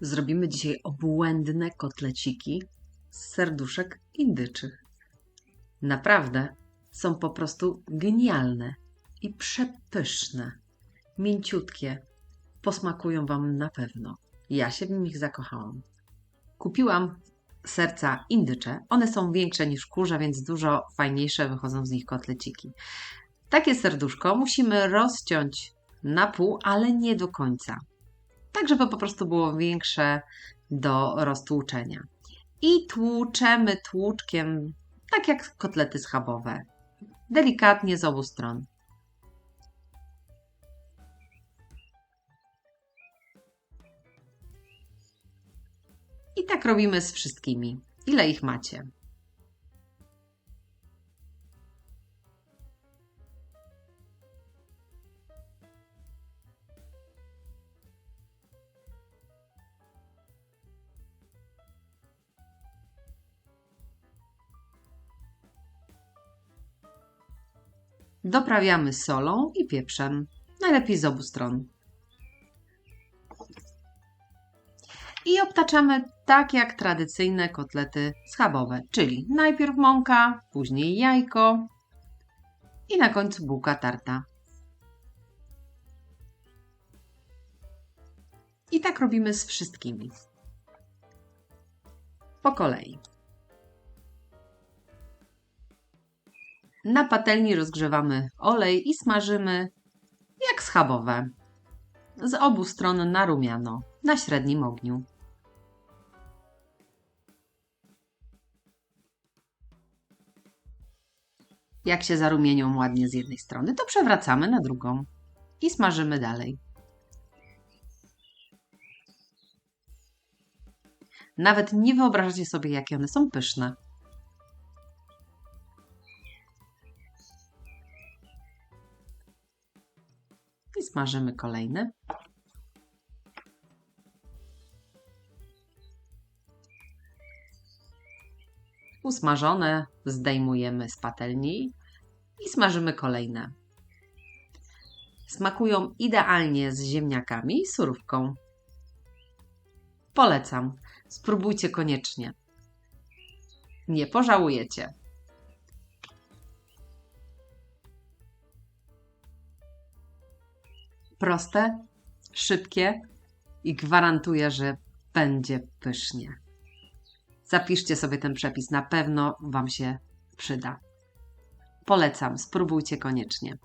Zrobimy dzisiaj obłędne kotleciki z serduszek indyczych. Naprawdę są po prostu genialne i przepyszne. Mięciutkie. Posmakują Wam na pewno. Ja się w nich zakochałam. Kupiłam serca indycze. One są większe niż kurze, więc dużo fajniejsze wychodzą z nich kotleciki. Takie serduszko musimy rozciąć na pół, ale nie do końca. Tak, żeby po prostu było większe do roztłuczenia. I tłuczemy tłuczkiem, tak jak kotlety schabowe. Delikatnie z obu stron. I tak robimy z wszystkimi. Ile ich macie? Doprawiamy solą i pieprzem. Najlepiej z obu stron. I obtaczamy tak jak tradycyjne kotlety schabowe, czyli najpierw mąka, później jajko i na końcu bułka tarta. I tak robimy z wszystkimi. Po kolei. Na patelni rozgrzewamy olej i smażymy jak schabowe. Z obu stron na rumiano, na średnim ogniu. Jak się zarumienią ładnie z jednej strony, to przewracamy na drugą i smażymy dalej. Nawet nie wyobrażacie sobie, jakie one są pyszne. I smażymy kolejne. Usmażone zdejmujemy z patelni i smażymy kolejne. Smakują idealnie z ziemniakami i surówką. Polecam. Spróbujcie koniecznie. Nie pożałujecie. Proste, szybkie i gwarantuję, że będzie pysznie. Zapiszcie sobie ten przepis, na pewno Wam się przyda. Polecam, spróbujcie koniecznie.